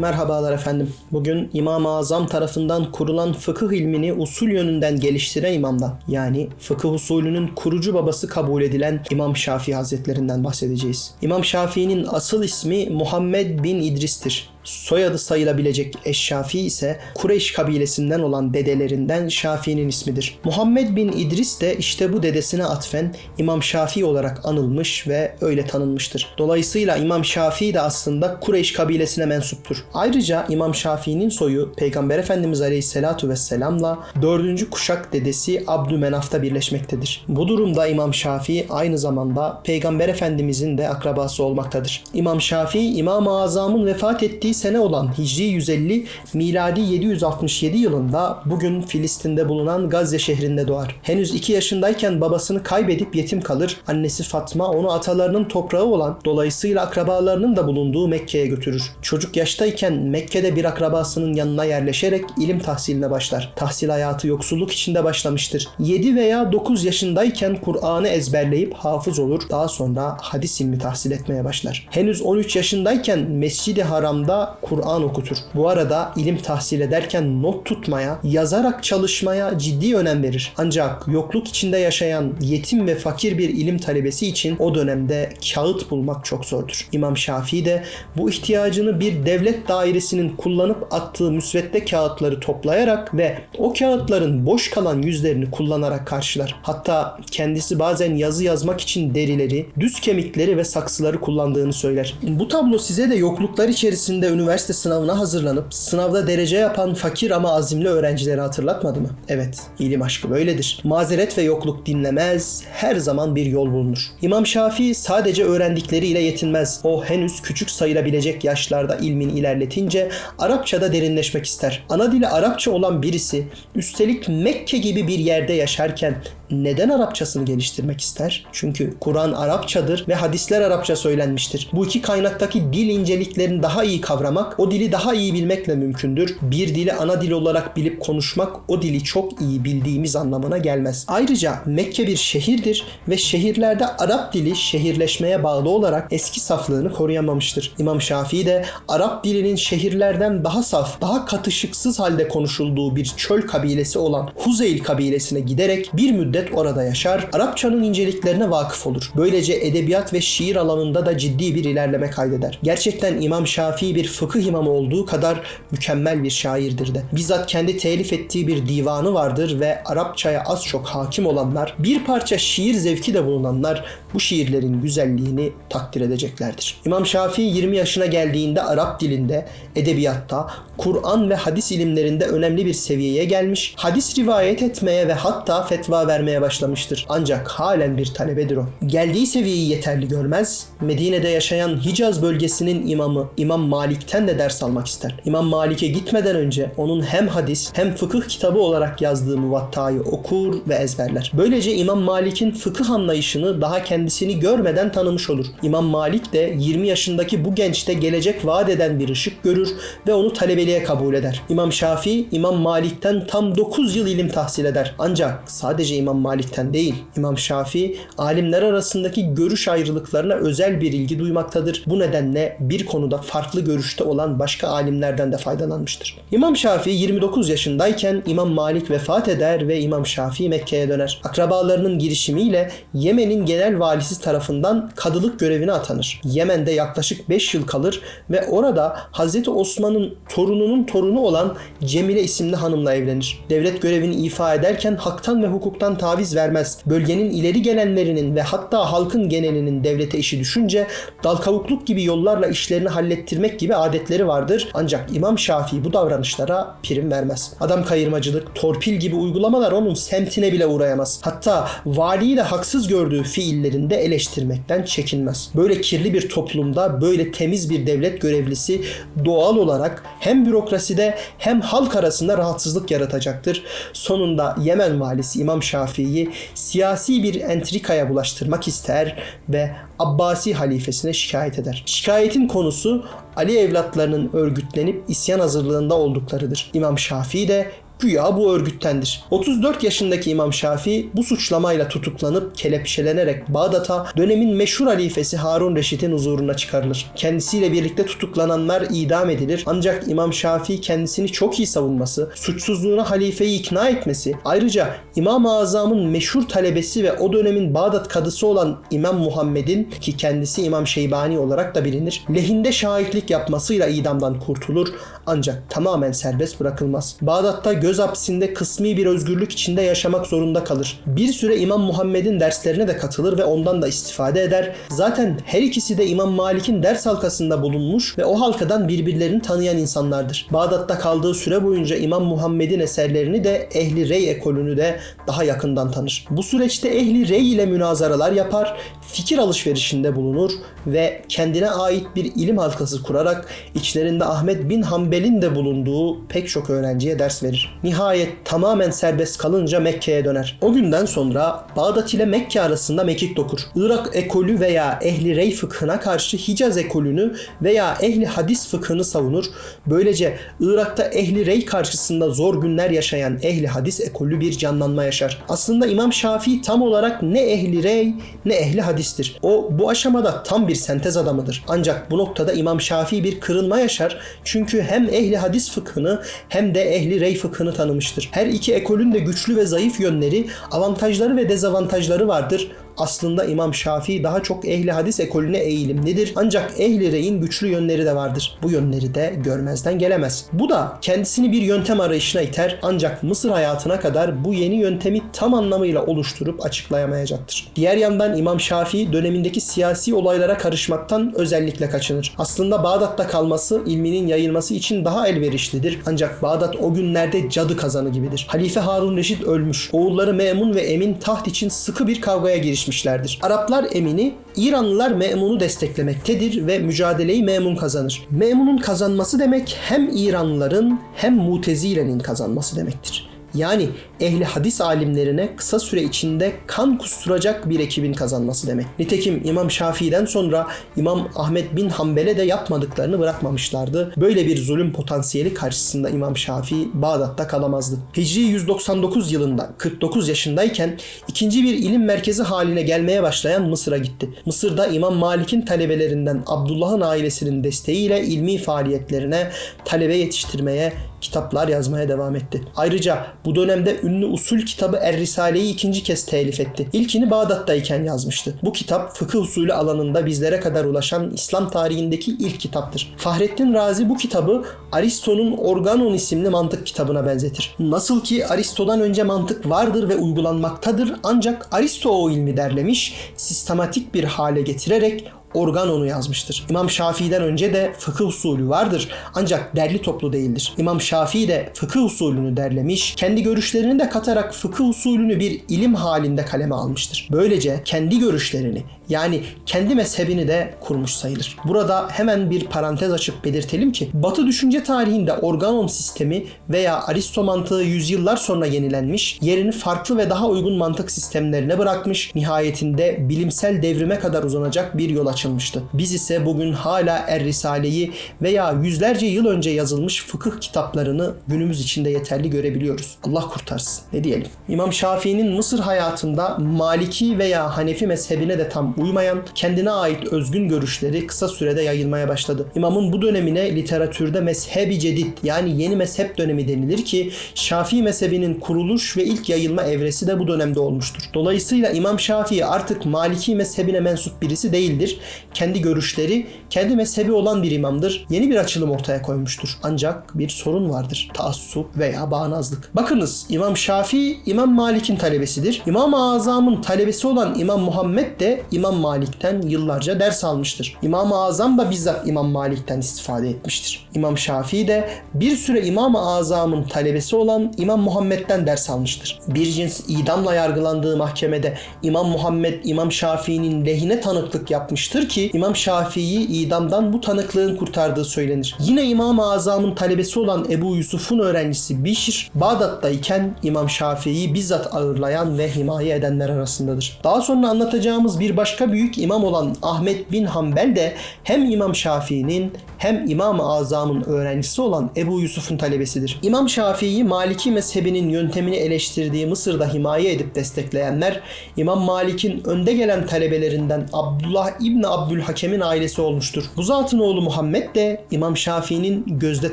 Merhabalar efendim. Bugün İmam-ı Azam tarafından kurulan fıkıh ilmini usul yönünden geliştiren imamdan yani fıkıh usulünün kurucu babası kabul edilen İmam Şafii Hazretlerinden bahsedeceğiz. İmam Şafii'nin asıl ismi Muhammed bin İdris'tir. Soyadı sayılabilecek Eşşafi ise Kureyş kabilesinden olan dedelerinden Şafii'nin ismidir. Muhammed bin İdris de işte bu dedesine atfen İmam Şafii olarak anılmış ve öyle tanınmıştır. Dolayısıyla İmam Şafii de aslında Kureyş kabilesine mensuptur. Ayrıca İmam Şafii'nin soyu Peygamber Efendimiz Aleyhisselatu Vesselam'la dördüncü kuşak dedesi Abdümenaf'ta birleşmektedir. Bu durumda İmam Şafii aynı zamanda Peygamber Efendimizin de akrabası olmaktadır. İmam Şafii İmam-ı Azam'ın vefat ettiği sene olan Hicri 150 miladi 767 yılında bugün Filistin'de bulunan Gazze şehrinde doğar. Henüz 2 yaşındayken babasını kaybedip yetim kalır. Annesi Fatma onu atalarının toprağı olan dolayısıyla akrabalarının da bulunduğu Mekke'ye götürür. Çocuk yaştayken Mekke'de bir akrabasının yanına yerleşerek ilim tahsiline başlar. Tahsil hayatı yoksulluk içinde başlamıştır. 7 veya 9 yaşındayken Kur'an'ı ezberleyip hafız olur. Daha sonra hadis ilmi tahsil etmeye başlar. Henüz 13 yaşındayken Mescid-i Haram'da Kur'an okutur. Bu arada ilim tahsil ederken not tutmaya, yazarak çalışmaya ciddi önem verir. Ancak yokluk içinde yaşayan yetim ve fakir bir ilim talebesi için o dönemde kağıt bulmak çok zordur. İmam Şafii de bu ihtiyacını bir devlet dairesinin kullanıp attığı müsvedde kağıtları toplayarak ve o kağıtların boş kalan yüzlerini kullanarak karşılar. Hatta kendisi bazen yazı yazmak için derileri, düz kemikleri ve saksıları kullandığını söyler. Bu tablo size de yokluklar içerisinde üniversite sınavına hazırlanıp sınavda derece yapan fakir ama azimli öğrencileri hatırlatmadı mı? Evet, ilim aşkı böyledir. Mazeret ve yokluk dinlemez, her zaman bir yol bulunur. İmam Şafii sadece öğrendikleriyle yetinmez. O henüz küçük sayılabilecek yaşlarda ilmini ilerletince Arapçada derinleşmek ister. Ana dili Arapça olan birisi üstelik Mekke gibi bir yerde yaşarken neden Arapçasını geliştirmek ister? Çünkü Kur'an Arapçadır ve hadisler Arapça söylenmiştir. Bu iki kaynaktaki dil inceliklerini daha iyi kavramak, o dili daha iyi bilmekle mümkündür. Bir dili ana dil olarak bilip konuşmak o dili çok iyi bildiğimiz anlamına gelmez. Ayrıca Mekke bir şehirdir ve şehirlerde Arap dili şehirleşmeye bağlı olarak eski saflığını koruyamamıştır. İmam Şafii de Arap dilinin şehirlerden daha saf, daha katışıksız halde konuşulduğu bir çöl kabilesi olan Huzeyl kabilesine giderek bir müddet orada yaşar, Arapçanın inceliklerine vakıf olur. Böylece edebiyat ve şiir alanında da ciddi bir ilerleme kaydeder. Gerçekten İmam Şafii bir fıkıh imamı olduğu kadar mükemmel bir şairdir de. Bizzat kendi telif ettiği bir divanı vardır ve Arapçaya az çok hakim olanlar, bir parça şiir zevki de bulunanlar bu şiirlerin güzelliğini takdir edeceklerdir. İmam Şafii 20 yaşına geldiğinde Arap dilinde, edebiyatta, Kur'an ve hadis ilimlerinde önemli bir seviyeye gelmiş, hadis rivayet etmeye ve hatta fetva vermeye başlamıştır. Ancak halen bir talebedir o. Geldiği seviyeyi yeterli görmez, Medine'de yaşayan Hicaz bölgesinin imamı İmam Malik'ten de ders almak ister. İmam Malik'e gitmeden önce onun hem hadis hem fıkıh kitabı olarak yazdığı Muvatta'yı okur ve ezberler. Böylece İmam Malik'in fıkıh anlayışını daha kendisini görmeden tanımış olur. İmam Malik de 20 yaşındaki bu gençte gelecek vaat eden bir ışık görür ve onu talebeliğe kabul eder. İmam Şafii İmam Malik'ten tam 9 yıl ilim tahsil eder. Ancak sadece İmam Malik'ten değil, İmam Şafii alimler arasındaki görüş ayrılıklarına özel bir ilgi duymaktadır. Bu nedenle bir konuda farklı görüşte olan başka alimlerden de faydalanmıştır. İmam Şafii 29 yaşındayken İmam Malik vefat eder ve İmam Şafii Mekke'ye döner. Akrabalarının girişimiyle Yemen'in genel valisi tarafından kadılık görevine atanır. Yemen'de yaklaşık 5 yıl kalır ve orada Hazreti Osman'ın torununun torunu olan Cemile isimli hanımla evlenir. Devlet görevini ifa ederken haktan ve hukuktan taviz vermez. Bölgenin ileri gelenlerinin ve hatta halkın genelinin devlete işi düşünce dal kavukluk gibi yollarla işlerini hallettirmek gibi adetleri vardır. Ancak İmam Şafii bu davranışlara prim vermez. Adam kayırmacılık, torpil gibi uygulamalar onun semtine bile uğrayamaz. Hatta valiyi de haksız gördüğü fiillerinde eleştirmekten çekinmez. Böyle kirli bir toplumda böyle temiz bir devlet görevlisi doğal olarak hem bürokraside hem halk arasında rahatsızlık yaratacaktır. Sonunda Yemen valisi İmam Şafii'yi siyasi bir entrikaya bulaştırmak ister ve Abbasi halifesine şikayet eder. Şikayetin konusu Ali evlatlarının örgütlenip isyan hazırlığında olduklarıdır. İmam Şafii de güya bu örgüttendir. 34 yaşındaki İmam Şafii bu suçlamayla tutuklanıp kelepçelenerek Bağdat'a dönemin meşhur halifesi Harun Reşit'in huzuruna çıkarılır. Kendisiyle birlikte tutuklananlar idam edilir ancak İmam Şafii kendisini çok iyi savunması, suçsuzluğuna halifeyi ikna etmesi, ayrıca İmam-ı Azam'ın meşhur talebesi ve o dönemin Bağdat kadısı olan İmam Muhammed'in ki kendisi İmam Şeybani olarak da bilinir, lehinde şahitlik yapmasıyla idamdan kurtulur ancak tamamen serbest bırakılmaz. Bağdat'ta göz hapsinde kısmi bir özgürlük içinde yaşamak zorunda kalır. Bir süre İmam Muhammed'in derslerine de katılır ve ondan da istifade eder. Zaten her ikisi de İmam Malik'in ders halkasında bulunmuş ve o halkadan birbirlerini tanıyan insanlardır. Bağdat'ta kaldığı süre boyunca İmam Muhammed'in eserlerini de Ehli Rey ekolünü de daha yakından tanır. Bu süreçte Ehli Rey ile münazaralar yapar, fikir alışverişinde bulunur ve kendine ait bir ilim halkası kurarak içlerinde Ahmet bin Hanbel'in de bulunduğu pek çok öğrenciye ders verir. Nihayet tamamen serbest kalınca Mekke'ye döner. O günden sonra Bağdat ile Mekke arasında mekik dokur. Irak ekolü veya Ehli Rey fıkhına karşı Hicaz ekolünü veya Ehli Hadis fıkhını savunur. Böylece Irak'ta Ehli Rey karşısında zor günler yaşayan Ehli Hadis ekolü bir canlanma yaşar. Aslında İmam Şafii tam olarak ne Ehli Rey ne Ehli Hadistir. O bu aşamada tam bir sentez adamıdır. Ancak bu noktada İmam Şafii bir kırılma yaşar. Çünkü hem Ehli Hadis fıkhını hem de Ehli Rey fıkhını tanımıştır. Her iki ekolün de güçlü ve zayıf yönleri, avantajları ve dezavantajları vardır aslında İmam Şafii daha çok ehli hadis ekolüne eğilimlidir. Ancak ehli reyin güçlü yönleri de vardır. Bu yönleri de görmezden gelemez. Bu da kendisini bir yöntem arayışına iter ancak Mısır hayatına kadar bu yeni yöntemi tam anlamıyla oluşturup açıklayamayacaktır. Diğer yandan İmam Şafii dönemindeki siyasi olaylara karışmaktan özellikle kaçınır. Aslında Bağdat'ta kalması ilminin yayılması için daha elverişlidir. Ancak Bağdat o günlerde cadı kazanı gibidir. Halife Harun Reşit ölmüş. Oğulları Memun ve Emin taht için sıkı bir kavgaya girişmişlerdir. Araplar Emin'i, İranlılar Memun'u desteklemektedir ve mücadeleyi Memun kazanır. Memun'un kazanması demek hem İranlıların hem Mutezile'nin kazanması demektir. Yani ehli hadis alimlerine kısa süre içinde kan kusturacak bir ekibin kazanması demek. Nitekim İmam Şafii'den sonra İmam Ahmet bin Hanbel'e de yapmadıklarını bırakmamışlardı. Böyle bir zulüm potansiyeli karşısında İmam Şafii Bağdat'ta kalamazdı. Hicri 199 yılında 49 yaşındayken ikinci bir ilim merkezi haline gelmeye başlayan Mısır'a gitti. Mısır'da İmam Malik'in talebelerinden Abdullah'ın ailesinin desteğiyle ilmi faaliyetlerine, talebe yetiştirmeye, kitaplar yazmaya devam etti. Ayrıca bu dönemde ünlü usul kitabı Er-Risale'yi ikinci kez telif etti. İlkini Bağdat'tayken yazmıştı. Bu kitap fıkıh usulü alanında bizlere kadar ulaşan İslam tarihindeki ilk kitaptır. Fahrettin Razi bu kitabı Aristo'nun Organon isimli mantık kitabına benzetir. Nasıl ki Aristo'dan önce mantık vardır ve uygulanmaktadır ancak Aristo o ilmi derlemiş, sistematik bir hale getirerek Organon'u yazmıştır. İmam Şafii'den önce de fıkıh usulü vardır ancak derli toplu değildir. İmam Şafii de fıkıh usulünü derlemiş, kendi görüşlerini de katarak fıkıh usulünü bir ilim halinde kaleme almıştır. Böylece kendi görüşlerini yani kendi mezhebini de kurmuş sayılır. Burada hemen bir parantez açıp belirtelim ki Batı düşünce tarihinde organon sistemi veya Aristo mantığı yüzyıllar sonra yenilenmiş, yerini farklı ve daha uygun mantık sistemlerine bırakmış, nihayetinde bilimsel devrime kadar uzanacak bir yol açılmıştı. Biz ise bugün hala Er Risale'yi veya yüzlerce yıl önce yazılmış fıkıh kitaplarını günümüz içinde yeterli görebiliyoruz. Allah kurtarsın. Ne diyelim? İmam Şafii'nin Mısır hayatında Maliki veya Hanefi mezhebine de tam uymayan, kendine ait özgün görüşleri kısa sürede yayılmaya başladı. İmamın bu dönemine literatürde mezhebi cedid yani yeni mezhep dönemi denilir ki Şafii mezhebinin kuruluş ve ilk yayılma evresi de bu dönemde olmuştur. Dolayısıyla İmam Şafii artık Maliki mezhebine mensup birisi değildir. Kendi görüşleri, kendi mezhebi olan bir imamdır. Yeni bir açılım ortaya koymuştur. Ancak bir sorun vardır. Taassup veya bağnazlık. Bakınız İmam Şafii İmam Malik'in talebesidir. İmam-ı Azam'ın talebesi olan İmam Muhammed de İmam Malik'ten yıllarca ders almıştır. İmam-ı Azam da bizzat İmam Malik'ten istifade etmiştir. İmam Şafii de bir süre İmam-ı Azam'ın talebesi olan İmam Muhammed'den ders almıştır. Bir cins idamla yargılandığı mahkemede İmam Muhammed İmam Şafii'nin lehine tanıklık yapmıştır anlatır ki İmam Şafii'yi idamdan bu tanıklığın kurtardığı söylenir. Yine İmam-ı Azam'ın talebesi olan Ebu Yusuf'un öğrencisi Bişr, Bağdat'tayken İmam Şafii'yi bizzat ağırlayan ve himaye edenler arasındadır. Daha sonra anlatacağımız bir başka büyük imam olan Ahmet bin Hanbel de hem İmam Şafii'nin hem İmam-ı Azam'ın öğrencisi olan Ebu Yusuf'un talebesidir. İmam Şafii'yi Maliki mezhebinin yöntemini eleştirdiği Mısır'da himaye edip destekleyenler İmam Malik'in önde gelen talebelerinden Abdullah İbni Abdülhakem'in ailesi olmuştur. Bu zatın oğlu Muhammed de İmam Şafii'nin gözde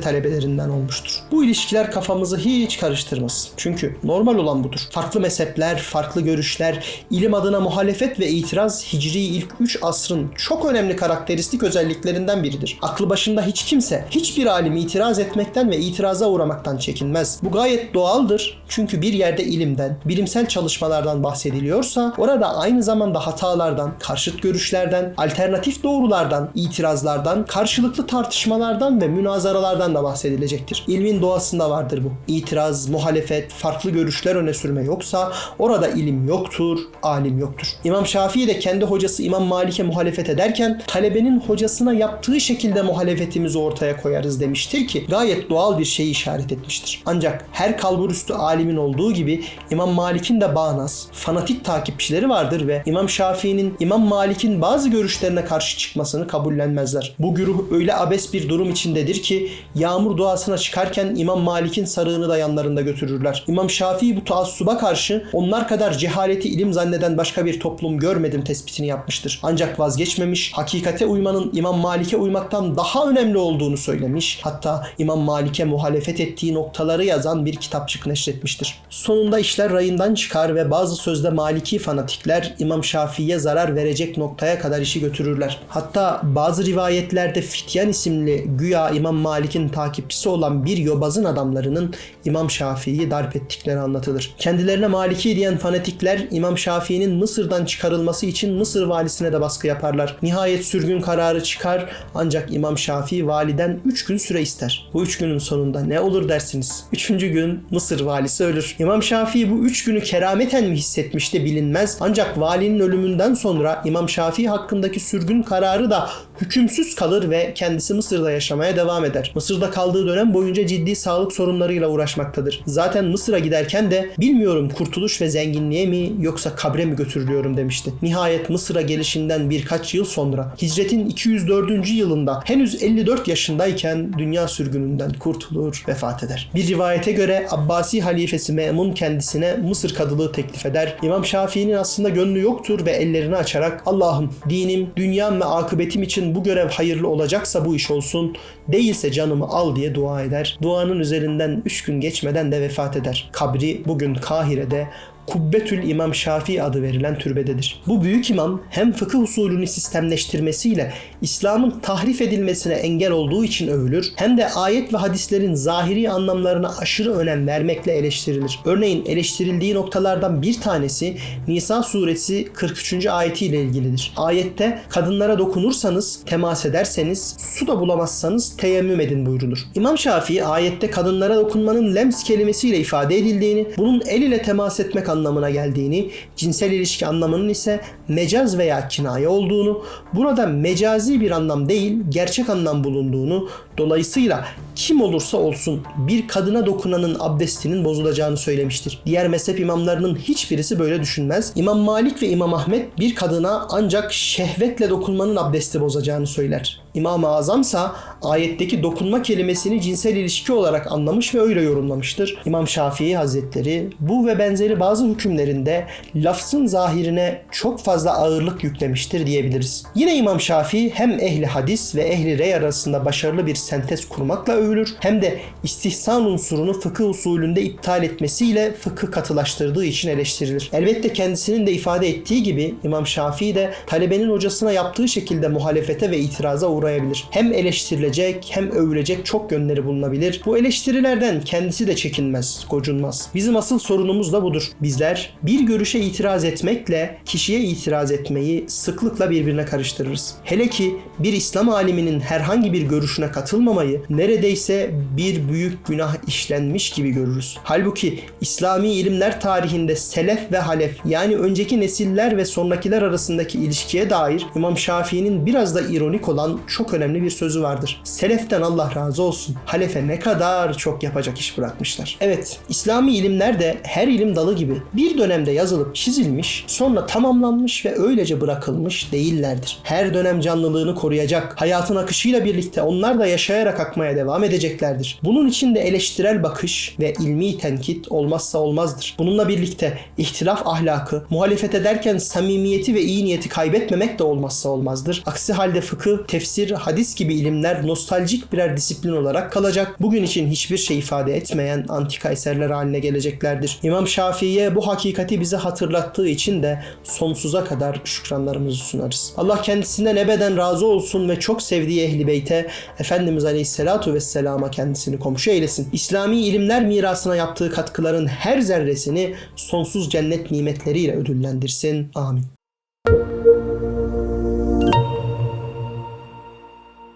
talebelerinden olmuştur. Bu ilişkiler kafamızı hiç karıştırmaz. Çünkü normal olan budur. Farklı mezhepler, farklı görüşler, ilim adına muhalefet ve itiraz Hicri ilk 3 asrın çok önemli karakteristik özelliklerinden biridir. Aklı başında hiç kimse, hiçbir alim itiraz etmekten ve itiraza uğramaktan çekinmez. Bu gayet doğaldır. Çünkü bir yerde ilimden, bilimsel çalışmalardan bahsediliyorsa orada aynı zamanda hatalardan, karşıt görüşlerden, alternatif doğrulardan, itirazlardan, karşılıklı tartışmalardan ve münazaralardan da bahsedilecektir. İlmin doğasında vardır bu. İtiraz, muhalefet, farklı görüşler öne sürme yoksa orada ilim yoktur, alim yoktur. İmam Şafii de kendi hocası İmam Malik'e muhalefet ederken talebenin hocasına yaptığı şekilde muhalefetimizi ortaya koyarız demiştir ki gayet doğal bir şeyi işaret etmiştir. Ancak her kalburüstü alimin olduğu gibi İmam Malik'in de bağnaz, fanatik takipçileri vardır ve İmam Şafii'nin İmam Malik'in bazı görüşlerine karşı çıkmasını kabullenmezler. Bu güruh öyle abes bir durum içindedir ki yağmur duasına çıkarken İmam Malik'in sarığını da yanlarında götürürler. İmam Şafii bu taassuba karşı onlar kadar cehaleti ilim zanneden başka bir toplum görmedim tespitini yapmıştır. Ancak vazgeçmemiş, hakikate uymanın İmam Malik'e uymaktan daha önemli olduğunu söylemiş. Hatta İmam Malik'e muhalefet ettiği noktaları yazan bir kitapçık neşretmiştir. Sonunda işler rayından çıkar ve bazı sözde Maliki fanatikler İmam Şafii'ye zarar verecek noktaya kadar işi götürürler. Hatta bazı rivayetlerde Fityan isimli güya İmam Malik'in takipçisi olan bir yobazın adamlarının İmam Şafii'yi darp ettikleri anlatılır. Kendilerine Maliki diyen fanatikler İmam Şafii'nin Mısır'dan çıkarılması için Mısır valisine de baskı yaparlar. Nihayet sürgün kararı çıkar ancak İmam Şafii validen 3 gün süre ister. Bu 3 günün sonunda ne olur dersiniz? 3. gün Mısır valisi ölür. İmam Şafii bu 3 günü kerameten mi hissetmişti bilinmez ancak valinin ölümünden sonra İmam Şafii hakkındaki sürgün kararı da hükümsüz kalır ve kendisi Mısır'da yaşamaya devam eder. Mısır'da kaldığı dönem boyunca ciddi sağlık sorunlarıyla uğraşmaktadır. Zaten Mısır'a giderken de bilmiyorum kurtuluş ve zenginliğe mi yoksa kabre mi götürülüyorum demişti. Nihayet Mısır'a gelişinden birkaç yıl sonra hicretin 204. yılında henüz 54 yaşındayken dünya sürgününden kurtulur, vefat eder. Bir rivayete göre Abbasi halifesi Memun kendisine Mısır kadılığı teklif eder. İmam Şafii'nin aslında gönlü yoktur ve ellerini açarak Allah'ım dinim, dünyam ve akıbetim için bu görev hayırlı olacaksa bu iş olsun, değilse canımı al diye dua eder. Duanın üzerinden 3 gün geçmeden de vefat eder. Kabri bugün Kahire'de Kubbetül İmam Şafii adı verilen türbededir. Bu büyük imam hem fıkıh usulünü sistemleştirmesiyle İslam'ın tahrif edilmesine engel olduğu için övülür hem de ayet ve hadislerin zahiri anlamlarına aşırı önem vermekle eleştirilir. Örneğin eleştirildiği noktalardan bir tanesi Nisa suresi 43. ayetiyle ilgilidir. Ayette kadınlara dokunursanız, temas ederseniz, su da bulamazsanız teyemmüm edin buyrulur. İmam Şafii ayette kadınlara dokunmanın lems kelimesiyle ifade edildiğini, bunun el ile temas etmek anlamına geldiğini, cinsel ilişki anlamının ise mecaz veya kinaye olduğunu, burada mecazi bir anlam değil, gerçek anlam bulunduğunu, dolayısıyla kim olursa olsun bir kadına dokunanın abdestinin bozulacağını söylemiştir. Diğer mezhep imamlarının hiçbirisi böyle düşünmez. İmam Malik ve İmam Ahmet bir kadına ancak şehvetle dokunmanın abdesti bozacağını söyler. İmam-ı Azamsa ayetteki dokunma kelimesini cinsel ilişki olarak anlamış ve öyle yorumlamıştır. İmam Şafii Hazretleri bu ve benzeri bazı hükümlerinde lafzın zahirine çok fazla ağırlık yüklemiştir diyebiliriz. Yine İmam Şafii hem ehli hadis ve ehli rey arasında başarılı bir sentez kurmakla övülür hem de istihsan unsurunu fıkıh usulünde iptal etmesiyle fıkıh katılaştırdığı için eleştirilir. Elbette kendisinin de ifade ettiği gibi İmam Şafii de talebenin hocasına yaptığı şekilde muhalefete ve itiraza uğrayabilir. Hem eleştirilecek hem övülecek çok yönleri bulunabilir. Bu eleştirilerden kendisi de çekinmez, gocunmaz. Bizim asıl sorunumuz da budur. Bizler bir görüşe itiraz etmekle kişiye itiraz etmeyi sıklıkla birbirine karıştırırız. Hele ki bir İslam aliminin herhangi bir görüşüne katıl bırakılmamayı neredeyse bir büyük günah işlenmiş gibi görürüz. Halbuki İslami ilimler tarihinde selef ve halef yani önceki nesiller ve sonrakiler arasındaki ilişkiye dair İmam Şafii'nin biraz da ironik olan çok önemli bir sözü vardır. Seleften Allah razı olsun. Halefe ne kadar çok yapacak iş bırakmışlar. Evet, İslami ilimler de her ilim dalı gibi bir dönemde yazılıp çizilmiş, sonra tamamlanmış ve öylece bırakılmış değillerdir. Her dönem canlılığını koruyacak, hayatın akışıyla birlikte onlar da yaşayarak akmaya devam edeceklerdir. Bunun için de eleştirel bakış ve ilmi tenkit olmazsa olmazdır. Bununla birlikte ihtilaf ahlakı, muhalefet ederken samimiyeti ve iyi niyeti kaybetmemek de olmazsa olmazdır. Aksi halde fıkıh, tefsir, hadis gibi ilimler nostaljik birer disiplin olarak kalacak. Bugün için hiçbir şey ifade etmeyen antika eserler haline geleceklerdir. İmam Şafii'ye bu hakikati bize hatırlattığı için de sonsuza kadar şükranlarımızı sunarız. Allah kendisinden ebeden razı olsun ve çok sevdiği ehli beyte Efendimiz Aleyhisselatu Vesselam'a kendisini komşu eylesin. İslami ilimler mirasına yaptığı katkıların her zerresini sonsuz cennet nimetleriyle ödüllendirsin. Amin.